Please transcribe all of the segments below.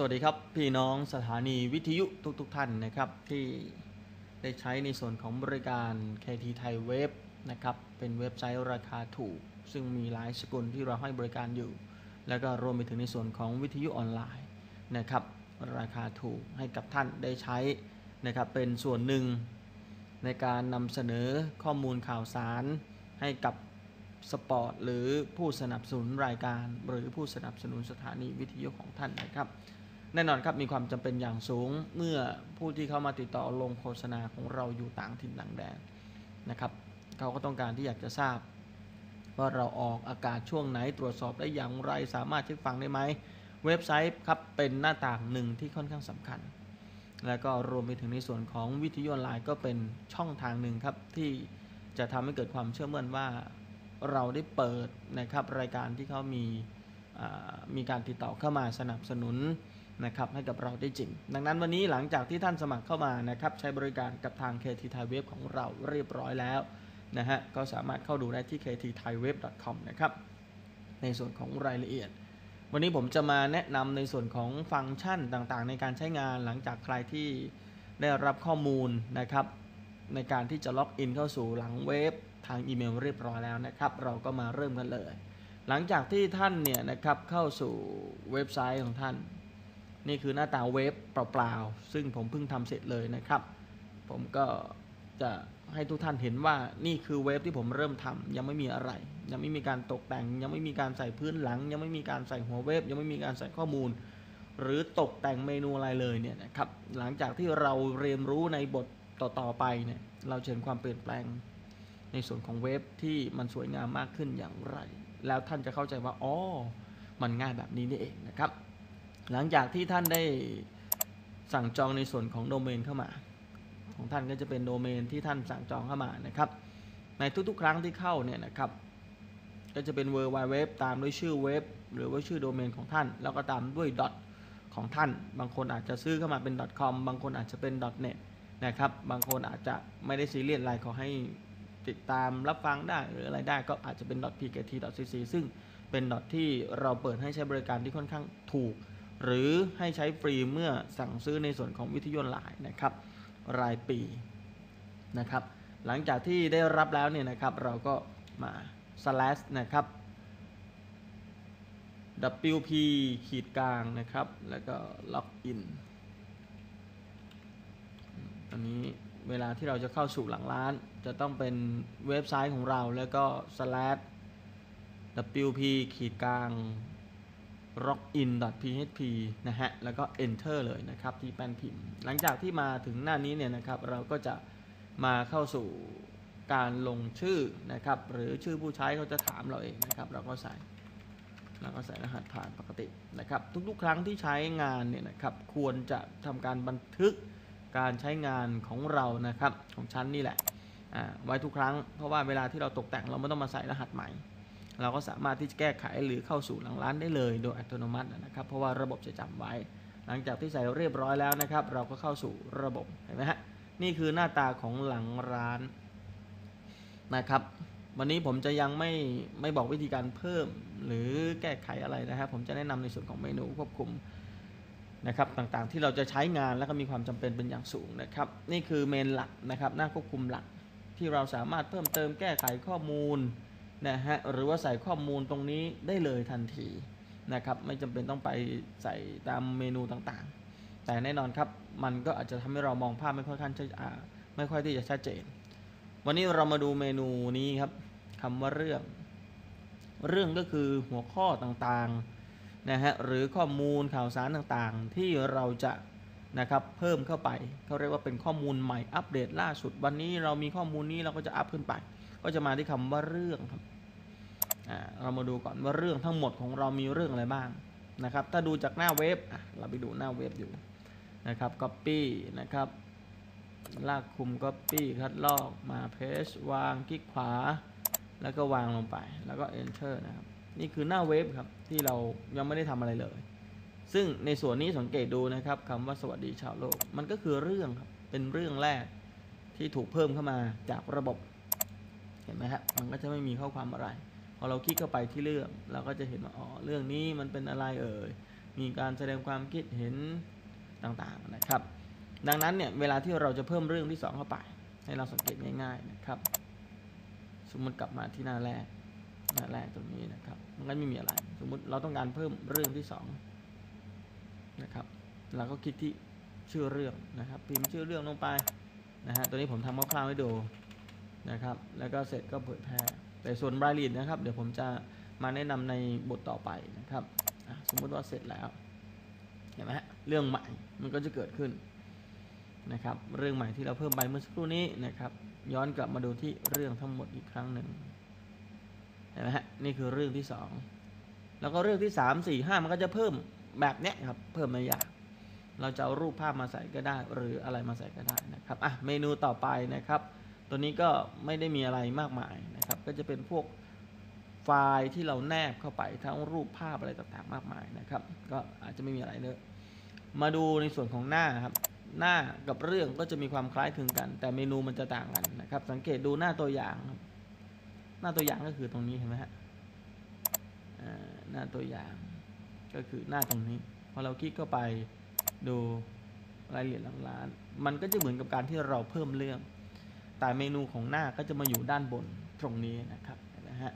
สวัสดีครับ พี่น้องสถานีวิทยุทุกๆทท่านนะครับที่ได้ใช้ในส่วนของบริการ KT ไทยเว็บนะครับเป็นเว็บไซต์ราคาถูก ซึ่งมีหลายสกุลที่เราให้บริการอยู่ แล้วก็รวมไปถึงในส่วนของวิทยุออนไลน์นะครับราคาถูกให้กับท่านได้ใช้นะครับเป็นส่วนหนึ่งในการนำเสนอข้อมูลข่าวสารให้กับสปอร์ตหรือผู้สนับสนุนรายการ หรือผู้สนับสนุนสถานีวิทยุของท่านนะครับ แน่นอนครับมีความจำเป็นอย่างสูงเมื่อผู้ที่เข้ามาติดต่อลงโฆษณาของเราอยู่ต่างถิ่นต่างแดนนะครับเขาก็ต้องการที่อยากจะทราบ ว่าเราออกอากาศช่วงไหนตรวจสอบได้อย่างไร สามารถเช็คฟังได้ไหมเว็บไซต์ครับเป็นหน้าต่างหนึ่งที่ค่อนข้างสำคัญ แล้วก็รวมไปถึงในส่วนของวิทยุออนไลน์ก็เป็นช่องทางหนึ่งครับที่จะทำให้เกิดความเชื่อมั่นว่าเราได้เปิดนะครับรายการที่เขามีมีการติดต่อเข้ามาสนับสนุน นะครับให้กับเราได้จริง ดังนั้นวันนี้หลังจากที่ท่านสมัครเข้ามานะครับใช้บริการกับทาง KT Thai Web ของเราเรียบร้อยแล้วนะฮะก็สามารถเข้าดูได้ที่ ktthaiweb.com นะครับในส่วนของรายละเอียด วันนี้ผมจะมาแนะนำในส่วนของฟังก์ชันต่างๆ ในการใช้งานหลังจากใครที่ได้รับข้อมูลนะครับในการที่จะล็อกอินเข้าสู่หลังเว็บทางอีเมลเรียบร้อยแล้วนะครับ เราก็มาเริ่มกันเลย หลังจากที่ท่านเนี่ยนะครับเข้าสู่เว็บไซต์ของท่าน นี่คือหน้าตาเว็บเปล่าๆ ซึ่งผมเพิ่งทำเสร็จเลยนะครับ ผมก็จะให้ทุกท่านเห็นว่านี่คือเว็บที่ผมเริ่มทำยังไม่มีอะไร ยังไม่มีการตกแต่ง ยังไม่มีการใส่พื้นหลัง ยังไม่มีการใส่หัวเว็บยังไม่มีการใส่ข้อมูล หรือตกแต่งเมนูอะไรเลยเนี่ยนะครับหลังจากที่เราเรียนรู้ในบทต่อๆไปเนี่ยเราเห็นความเปลี่ยนแปลงในส่วนของเว็บที่มันสวยงามมากขึ้นอย่างไร แล้วท่านจะเข้าใจว่าอ๋อมันง่ายแบบนี้นี่เองนะครับ หลังจากที่ท่านได้สั่งจองในส่วนของโดเมนเข้ามา ของท่านก็จะเป็นโดเมนที่ท่านสั่งจองเข้ามานะครับ ในทุกๆ ครั้งที่เข้าเนี่ยนะครับก็จะเป็น w w w ตามด้วยชื่อเว็บหรือว่าชื่อโดเมนของท่าน แล้วก็ตามด้วย dot ของท่าน บางคนอาจจะซื้อเข้ามาเป็น .com บางคนอาจจะเป็น .net นะครับ บางคนอาจจะไม่ได้ซีเรียสอะไรขอให้ติดตามรับฟังได้หรืออะไรได้ก็อาจจะเป็น .pkt.cc ซึ่งเป็น ที่เราเปิดให้ใช้บริการที่ค่อนข้างถูก หรือให้ใช้ฟรีเมื่อสั่งซื้อในส่วนของวิทยุหลายนะครับ รายปีนะครับ หลังจากที่ได้รับแล้วเนี่ยนะครับ เราก็มา slash นะครับ wp ขีดกลางนะครับ แล้วก็ล็อกอินอันนี้เวลาที่เราจะเข้าสู่หลังร้าน จะต้องเป็นเว็บไซต์ของเราแล้วก็ slash wp ขีดกลาง login php นะฮะ แล้วก็ enter เลยนะครับที่แป้นพิมพ์ หลังจากที่มาถึงหน้านี้เนี่ยนะครับเราก็จะมาเข้าสู่การลงชื่อนะครับ หรือชื่อผู้ใช้เขาจะถามเราเองนะครับ เราก็ใส่เราก็ใส่รหัสผ่านปกตินะครับ ทุกๆ ครั้งที่ใช้งานเนี่ยนะครับ ควรจะทำการบันทึกการใช้งานของเรานะครับของชั้นนี่แหละไว้ทุกครั้งเพราะว่าเวลาที่เราตกแต่งเราไม่ต้องมาใส่รหัสใหม่ เราก็สามารถที่จะแก้ไขหรือเข้าสู่หลังร้านได้เลย โดยอัตโนมัตินะครับ เพราะว่าระบบจะจำไว้ หลังจากที่ใส่เรียบร้อยแล้วนะครับ เราก็เข้าสู่ระบบเห็นไหมฮะนี่คือหน้าตาของหลังร้านนะครับ วันนี้ผมจะยังไม่ไม่บอกวิธีการเพิ่มหรือแก้ไขอะไรนะครับ ผมจะแนะนำในส่วนของเมนูควบคุมนะครับต่างๆที่เราจะใช้งานแล้วก็มีความจำเป็นเป็นอย่างสูงนะครับ นี่คือเมนหลักนะครับ หน้าควบคุมหลักที่เราสามารถเพิ่มเติมแก้ไขข้อมูล นะฮะหรือว่าใส่ข้อมูลตรงนี้ได้เลยทันทีนะครับ ไม่จำเป็นต้องไปใส่ตามเมนูต่างๆ แต่แน่นอนครับมันก็อาจจะทำให้เรามองภาพไม่ค่อยขั้นไม่ค่อยที่จะชัดเจน วันนี้เรามาดูเมนูนี้ครับคำว่าเรื่อง เรื่องก็คือหัวข้อต่างๆนะฮะหรือข้อมูลข่าวสารต่างๆ ที่เราจะนะครับเพิ่มเข้าไปเขาเรียกว่าเป็นข้อมูลใหม่อัปเดตล่าสุด วันนี้เรามีข้อมูลนี้เราก็จะอัพขึ้นไป ก็จะมาที่คำว่าเรื่องครับเรามาดูก่อนว่าเรื่องทั้งหมดของเรามีเรื่องอะไรบ้างนะครับ ถ้าดูจากหน้าเว็บเราไปดูหน้าเว็บอยู่นะครับ copy นะครับลากคุม copy คัดลอกมาเพจวางคลิกขวา แล้วก็วางลงไป แล้วก็ enter นะครับ นี่คือหน้าเว็บครับที่เรายังไม่ได้ทำอะไรเลย ซึ่งในส่วนนี้สังเกตดูนะครับคำว่าสวัสดีชาวโลก มันก็คือเรื่องครับ เป็นเรื่องแรกที่ถูกเพิ่มเข้ามาจากระบบ เห็นไหมครับมันก็จะไม่มีข้อความอะไร พอเราคลิกเข้าไปที่เรื่องเราก็จะเห็นว่าอ๋อเรื่องนี้มันเป็นอะไรเอ่ยมีการแสดงความคิดเห็นต่างๆนะครับ ดังนั้นเนี่ยเวลาที่เราจะเพิ่มเรื่องที่สองเข้าไป ให้เราสังเกตง่ายๆนะครับ สมมติกลับมาที่หน้าแรกหน้าแรกตรงนี้นะครับมันก็ไม่มีอะไร สมมุติเราต้องการเพิ่มเรื่องที่สองนะครับเราก็คลิกที่ชื่อเรื่องนะครับ พิมพ์ชื่อเรื่องลงไปนะฮะตัวนี้ผมทำคร่าวๆให้ดู นะครับ แล้วก็เสร็จก็เผยแพร่ แต่ส่วนรายละเอียดนะครับ เดี๋ยวผมจะมาแนะนำในบทต่อไปนะครับ สมมุติว่าเสร็จแล้ว เห็นไหมฮะเรื่องใหม่มันก็จะเกิดขึ้นนะครับ เรื่องใหม่ที่เราเพิ่มไปเมื่อสักครู่นี้นะครับ ย้อนกลับมาดูที่เรื่องทั้งหมดอีกครั้งหนึ่งเห็นไหมฮะ นี่คือเรื่องที่สองแล้วก็เรื่องที่สามสี่ห้ามันก็จะเพิ่มแบบเนี้ยครับ เพิ่มไม่ยากเราจะเอารูปภาพมาใส่ก็ได้ หรืออะไรมาใส่ก็ได้นะครับ อะ เมนูต่อไปนะครับ ตัวนี้ก็ไม่ได้มีอะไรมากมายนะครับ ก็จะเป็นพวกไฟล์ที่เราแนบเข้าไปทั้งรูปภาพอะไรต่างๆ มากมายนะครับ ก็อาจจะไม่มีอะไรเยอมาดูในส่วนของหน้าครับ หน้ากับเรื่องก็จะมีความคล้ายคลึงกัน แต่เมนูมันจะต่างกันนะครับ สังเกตดูหน้าตัวอย่าง หน้าตัวอย่างก็คือตรงนี้เห็นไหมฮะหน้าตัวอย่างก็คือหน้าตรงนี้ พอเราคลิกเข้าไปดูรายละเอียดหลังร้าน มันก็จะเหมือนกับการที่เราเพิ่มเรื่อง แต่เมนูของหน้าก็จะมาอยู่ด้านบนตรงนี้นะครับนะฮะ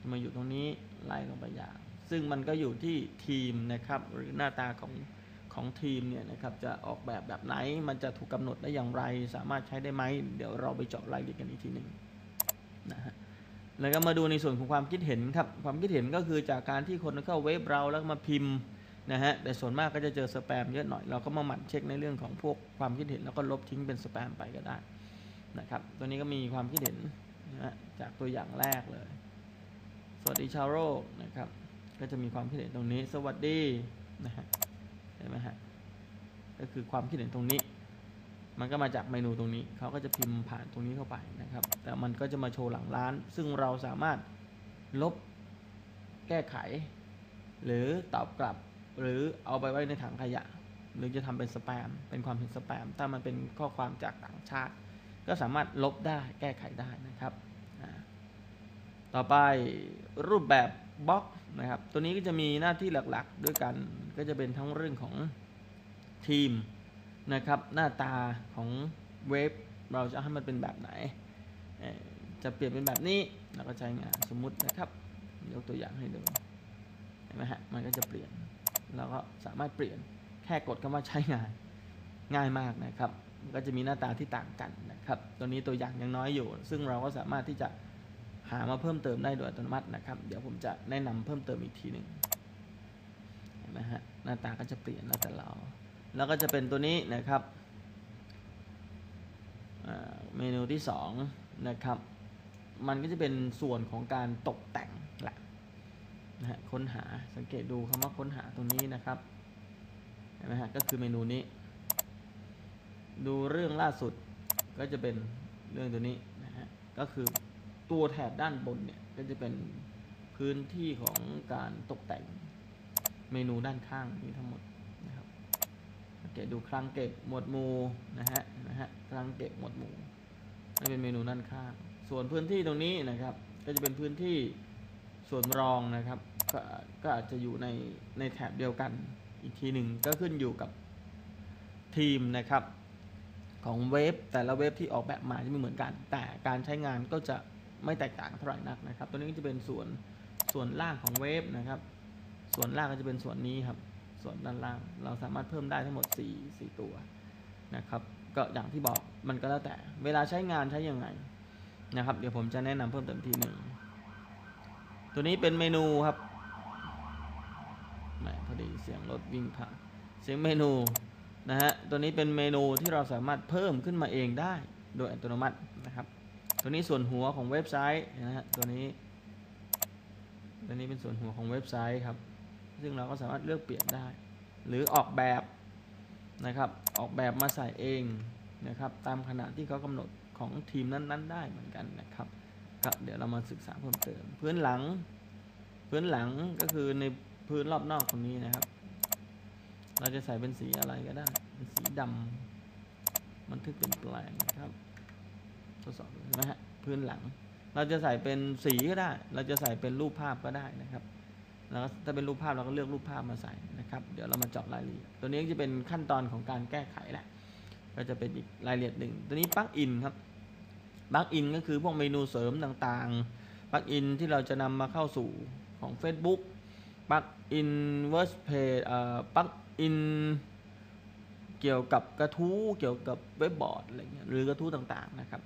จะมาอยู่ตรงนี้ไล่ลงไปอย่างซึ่งมันก็อยู่ที่ทีมนะครับ หรือหน้าตาของของทีมเนี่ยนะครับจะออกแบบแบบไหนมันจะถูกกำหนดได้อย่างไร สามารถใช้ได้ไหมเดี๋ยวเราไปเจาะรายละเอียดกันอีกทีหนึ่งนะฮะแล้วก็มาดูในส่วนของความคิดเห็นครับความคิดเห็นก็คือจากการที่คนเข้าเว็บเราแล้วมาพิมพ์นะฮะแต่ส่วนมากก็จะเจอสแปมเยอะหน่อยเราก็มาหมั่นเช็คในเรื่องของพวกความคิดเห็นแล้วก็ลบทิ้งเป็นสแปมไปก็ได้ นะครับ ตัวนี้ก็มีความคิดเห็นนะจากตัวอย่างแรกเลย สวัสดีชาวโลกนะครับ ก็จะมีความคิดเห็นตรงนี้ สวัสดีนะฮะเห็นไหมฮะก็คือความคิดเห็นตรงนี้ มันก็มาจากเมนูตรงนี้เขาก็จะพิมพ์ผ่านตรงนี้เข้าไปนะครับ แต่มันก็จะมาโชว์หลังร้าน ซึ่งเราสามารถลบแก้ไข หรือตอบกลับ หรือเอาไปไว้ในถังขยะ หรือจะทำเป็นสแปมเป็นความเห็นสแปมถ้ามันเป็นข้อความจากต่างชาติ ก็สามารถลบได้แก้ไขได้นะครับ ต่อไปรูปแบบบล็อกนะครับ ตัวนี้ก็จะมีหน้าที่หลักๆ ด้วยกันก็จะเป็นทั้งเรื่องของทีมนะครับ หน้าตาของเว็บเราจะให้มันเป็นแบบไหน จะเปลี่ยนเป็นแบบนี้เราก็ใช้งานสมมุตินะครับ ยกตัวอย่างให้ดูเห็นไหมฮะมันก็จะเปลี่ยนเราก็สามารถเปลี่ยนแค่กดคำว่าใช้งานง่ายมากนะครับ ก็จะมีหน้าตาที่ต่างกันนะครับตัวนี้ตัวอย่างยังน้อยอยู่ ซึ่งเราก็สามารถที่จะหามาเพิ่มเติมได้โดยอัตโนมัตินะครับ เดี๋ยวผมจะแนะนำเพิ่มเติมอีกทีหนึ่งเห็นไหมฮะหน้าตาก็จะเปลี่ยนแล้วแต่เรา แล้วก็จะเป็นตัวนี้นะครับเมนูที่สองนะครับมันก็จะเป็นส่วนของการตกแต่งแหละนะฮะค้นหาสังเกตดูคำว่าค้นหาตรงนี้นะครับเห็นไหมฮะก็คือเมนูนี้ ดูเรื่องล่าสุดก็จะเป็นเรื่องตัวนี้นะฮะก็คือตัวแถบด้านบนเนี่ยก็จะเป็นพื้นที่ของการตกแต่งเมนูด้านข้างนี้ทั้งหมดนะครับเกตดูคลังเก็บหมวดหมู่นะฮะนะฮะคลังเก็บหมวดหมู่นี่เป็นเมนูด้านข้าง ส่วนพื้นที่ตรงนี้นะครับ ก็จะเป็นพื้นที่ส่วนรองนะครับ ก็ก็อาจจะอยู่ในในแถบเดียวกันอีกทีหนึ่งก็ขึ้นอยู่กับทีมนะครับ ของเว็บแต่ละเว็บที่ออกแบบมาจะไม่เหมือนกัน แต่การใช้งานก็จะไม่แตกต่างเท่าไหร่นักนะครับ ตัวนี้ก็จะเป็นส่วนส่วนล่างของเว็บนะครับ ส่วนล่างก็จะเป็นส่วนนี้ครับ ส่วนด้านล่างเราสามารถเพิ่มได้ทั้งหมด 4 4 ตัวนะครับ ก็อย่างที่บอกมันก็แล้วแต่เวลาใช้งานใช้ยังไงนะครับ เดี๋ยวผมจะแนะนำเพิ่มเติมทีหนึ่งตัวนี้เป็นเมนูครับแหมพอดีเสียงรถวิ่งผ่านเสียงเมนู นะฮะ ตัวนี้เป็นเมนูที่เราสามารถเพิ่มขึ้นมาเองได้โดยอัตโนมัตินะครับ ตัวนี้ส่วนหัวของเว็บไซต์นะฮะ ตัวนี้ ตัวนี้เป็นส่วนหัวของเว็บไซต์ครับ ซึ่งเราก็สามารถเลือกเปลี่ยนได้ หรือออกแบบนะครับ ออกแบบมาใส่เองนะครับ ตามขนาดที่เขากำหนดของทีมนั้น ๆ ได้เหมือนกันนะครับก็เดี๋ยวเรามาศึกษาเพิ่มเติม พื้นหลัง พื้นหลังก็คือในพื้นรอบนอกตรงนี้นะครับ เราจะใส่เป็นสีอะไรก็ได้ เป็นสีดำบันทึกเป็นแปลงนะครับ ทดสอบเห็นไหมฮะพื้นหลัง เราจะใส่เป็นสีก็ได้ เราจะใส่เป็นรูปภาพก็ได้นะครับแล้วถ้าเป็นรูปภาพเราก็เลือกรูปภาพมาใส่นะครับ เดี๋ยวเรามาเจาะรายละเอียด ตัวนี้จะเป็นขั้นตอนของการแก้ไขแหละ ก็จะเป็นอีกรายละเอียดหนึ่ง ตัวนี้ปลั๊กอินครับ ปลั๊กอินก็คือพวกเมนูเสริมต่างๆ ปลั๊กอินที่เราจะนำมาเข้าสู่ของ Facebook ปลั๊กอินเวิร์สเพจเอ่อปลั๊ก อินเกี่ยวกับกระทู้เกี่ยวกับเว็บบอร์ดอะไรเงี้ยหรือกระทู้ต่างๆนะครับ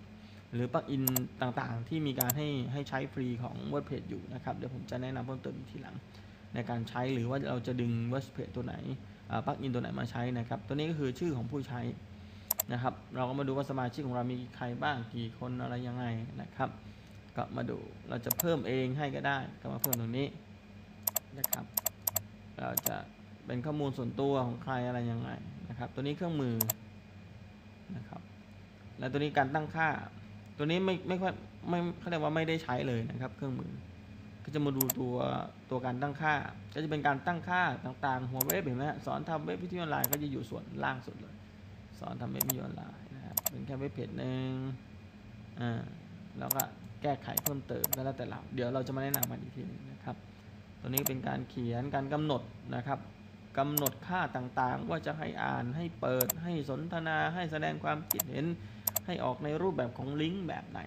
หรือปลั๊กอินต่างๆ ที่มีการให้ให้ใช้ฟรีของ WordPress อยู่นะครับ เดี๋ยวผมจะแนะนำเพิ่มเติมอีกทีหลัง ในการใช้หรือว่าเราจะดึง WordPress ตัวไหนปลั๊กอินตัวไหนมาใช้นะครับ ตัวนี้ก็คือชื่อของผู้ใช้นะครับ เราก็มาดูว่าสมาชิกของเรามีใครบ้างกี่คนอะไรยังไงนะครับ ก็มาดูเราจะเพิ่มเองให้ก็ได้ก็มาเพิ่มตรงนี้นะครับ เราจะ เป็นข้อมูลส่วนตัวของใครอะไรยังไงนะครับ ตัวนี้เครื่องมือนะครับแล้วตัวนี้การตั้งค่า ตัวนี้ไม่ไม่ค่อยไม่เขาเรียกว่าไม่ได้ใช้เลยนะครับ เครื่องมือ ก็จะมาดูตัวตัวการตั้งค่า ก็จะเป็นการตั้งค่าต่างๆ หัวเว็บเห็นไหมฮะสอนทำเว็บวิทยุออนไลน์ก็จะอยู่ส่วนล่างสุดเลย สอนทำเว็บวิทยุออนไลน์นะครับเป็นแค่เว็บเพจหนึ่งอ่าแล้วก็แก้ไขเพิ่มเติมก็แล้วแต่เรา เดี๋ยวเราจะมาแนะนำมันอีกทีนึงนะครับ ตัวนี้เป็นการเขียนการกำหนดนะครับ กำหนดค่าต่างๆ ว่าจะให้อ่านให้เปิดให้สนทนาให้แสดงความคิดเห็น ให้ออกในรูปแบบของลิงก์แบบไหน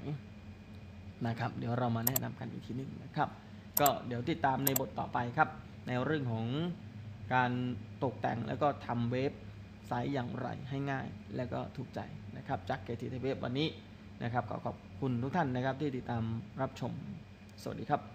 นะครับ เดี๋ยวเรามาแนะนำกันอีกทีหนึงนะครับ ก็เดี๋ยวติดตามในบทต่อไปครับ ในเรื่องของการตกแต่งแล้วก็ทำเว็บไซต์อย่างไรให้ง่าย และก็ถูกใจนะครับจากเกทีเว็บวันนี้นะครับขอขอบคุณทุกท่านนะครับที่ติดตามรับชม สวัสดีครับ